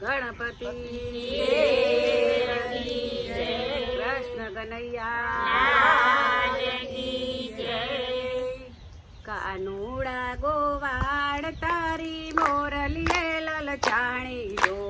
ગણપતિ કૃષ્ણ કનૈયા. કાનુડા ગોવાડ તારી મોરલીએ લલચાણી જો.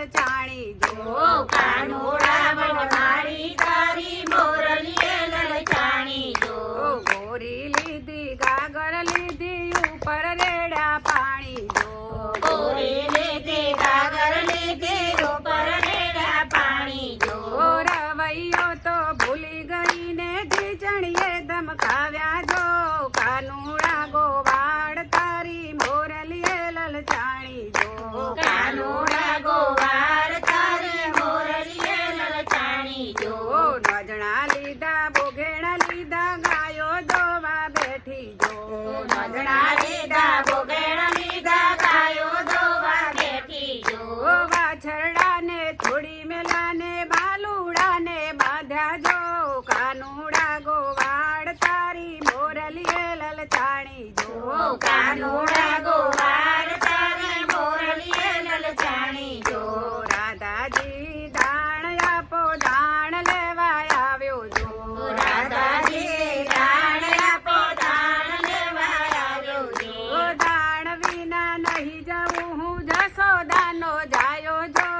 મોરલીએ ચાણી જો કાનોડા વન માડી તારી મોરલીએ લલચાણી જો ગોરી લીધી ગાગર લીધી ઉપર રેડા પાણી જો ગોરી લીધી ગાગર લીધી ઉપર રેડા પાણી જો રવૈયો તો ભૂલી ગઈ ને ઢીચણીએ ધમકાવ્યા જો કાનુડા ગોવાડ તારી મોરલીએ લલચાણી જો કાનુડા ગોવાડ તારી મોરલીએ લલચાણી જો નજણા લીધા બોઘેણા લીધા ગાયો દોવા બેઠી જો. નજણા લીધા બોઘેણા લીધા ગાયો દોવા બેઠી જો. વાછરડાને થોડી મેલાને બાલુડાને બાંધ્યા જો. કાનુડા ગોવાડ તારી મોરલીએ લલચાણી જો. કાનુડા ગોવાડ નહીં જાઉં હું જસોદાનો જાયો જો.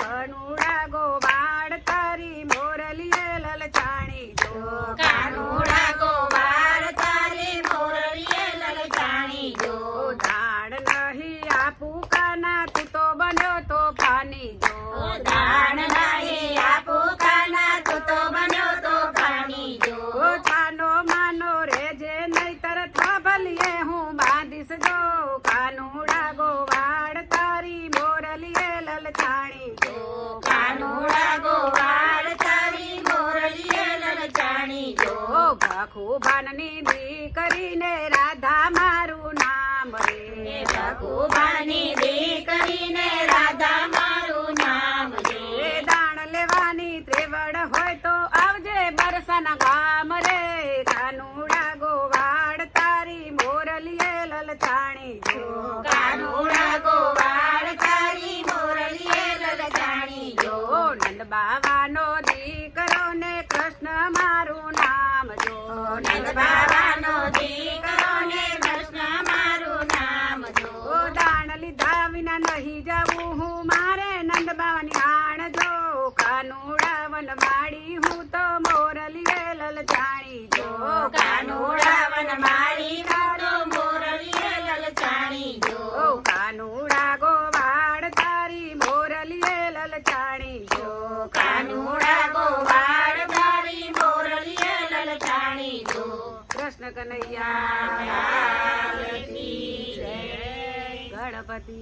કનુડા ગોવાડ તારી મોરલીએ લલચાણી જો. કનુડા ગોવાડ તારી મોરલીએ લલચાણી જો. ધાડ નહીં આપું કાના જો ભખુભાનની દીકરીને રાધા મારું નામ રે. ભખુભાની દીકરીને રાધા મારું નામ રે. દાણ લેવાની ત્રેવડ હોય તો આવજે બરસાના ગામ રે. કાનુડા ગોવાડ તારી મોરલીએ લલચાણી જો. કાનુડા ગોવાડ તારી મોરલીએ લલચાણી જો. નંદ બાવાનો દીકરો ને કૃષ્ણ મારું બાવાનો દીકરો ને કૃષ્ણ મારું નામ જો દાણ લીધા વિના નહીં જાવું હું. મારે નંદ બાવાની આણ જો. કાનુડા વન માડી હું તો મોરલીએ લલચાણી જો. કાનુડા વન માડી હું તો મોરલીએ લલચાણી જો કાનુડા ગોવાડ તારી મોરલીએ લલચાણી જો કાનુડા ગોવાડ તારી મોરલીએ લલચાણી જો કૃષ્ણ કનૈયા ગણપતિ.